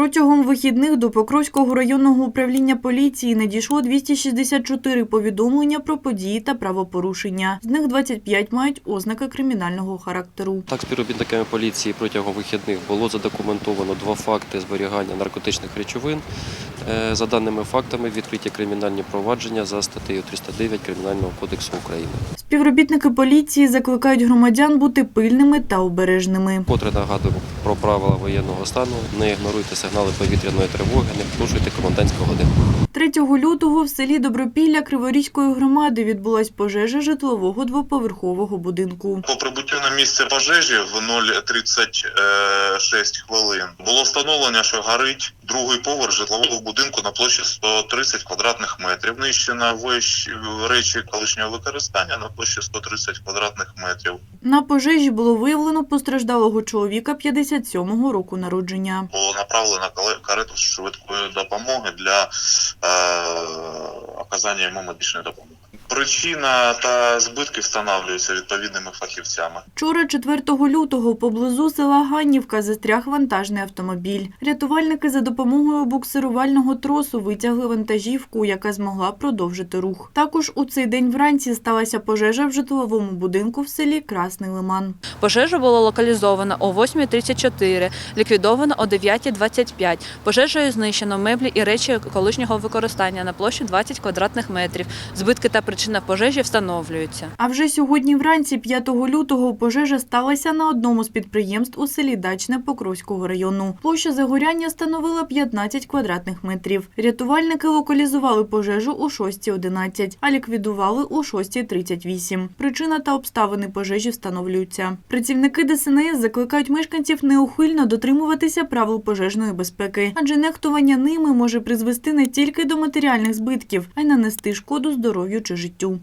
Протягом вихідних до Покровського районного управління поліції надійшло 264 повідомлення про події та правопорушення. З них 25 мають ознаки кримінального характеру. Так, співробітниками поліції протягом вихідних було задокументовано два факти зберігання наркотичних речовин. Е, За даними фактами, відкриті кримінальні провадження за статтею 309 Кримінального кодексу України. Співробітники поліції закликають громадян бути пильними та обережними. Котре нагадуємо про правила воєнного стану. Не ігноруйте сигнали повітряної тривоги, не порушуйте комендантську годину. 3 лютого в селі Добропілля Криворізької громади відбулась пожежа житлового двоповерхового будинку. По прибуттю на місце пожежі в 0,36 хвилин було встановлено, що горить другий поверх житлового будинку на площі 130 квадратних метрів. Знищено вещ- речі колишнього використання на площі 130 квадратних метрів. На пожежі було виявлено постраждалого чоловіка 57-го року народження. Було направлено карету швидкої допомоги для е, оказання йому медичної допомоги. Причина та збитки встановлюються відповідними фахівцями. Вчора, 4 лютого, поблизу села Ганнівка застряг вантажний автомобіль. Рятувальники за допомогою буксирувального тросу витягли вантажівку, яка змогла продовжити рух. Також у цей день вранці сталася пожежа в житловому будинку в селі Красний Лиман. Пожежа була локалізована о 8.34, ліквідована о 9.25. Пожежею знищено меблі і речі колишнього використання на площі 20 квадратних метрів. Збитки та причина пожежі встановлюються. А вже сьогодні вранці, 5 лютого, пожежа сталася на одному з підприємств у селі Дачне Покровського району. Площа загоряння становила 15 квадратних метрів. Рятувальники локалізували пожежу о 6.11, а ліквідували о 6.38. Причина та обставини пожежі встановлюються. Працівники ДСНС закликають мешканців неухильно дотримуватися правил пожежної безпеки, адже нехтування ними може призвести не тільки до матеріальних збитків, а й нанести шкоду здоров'ю чи життю. do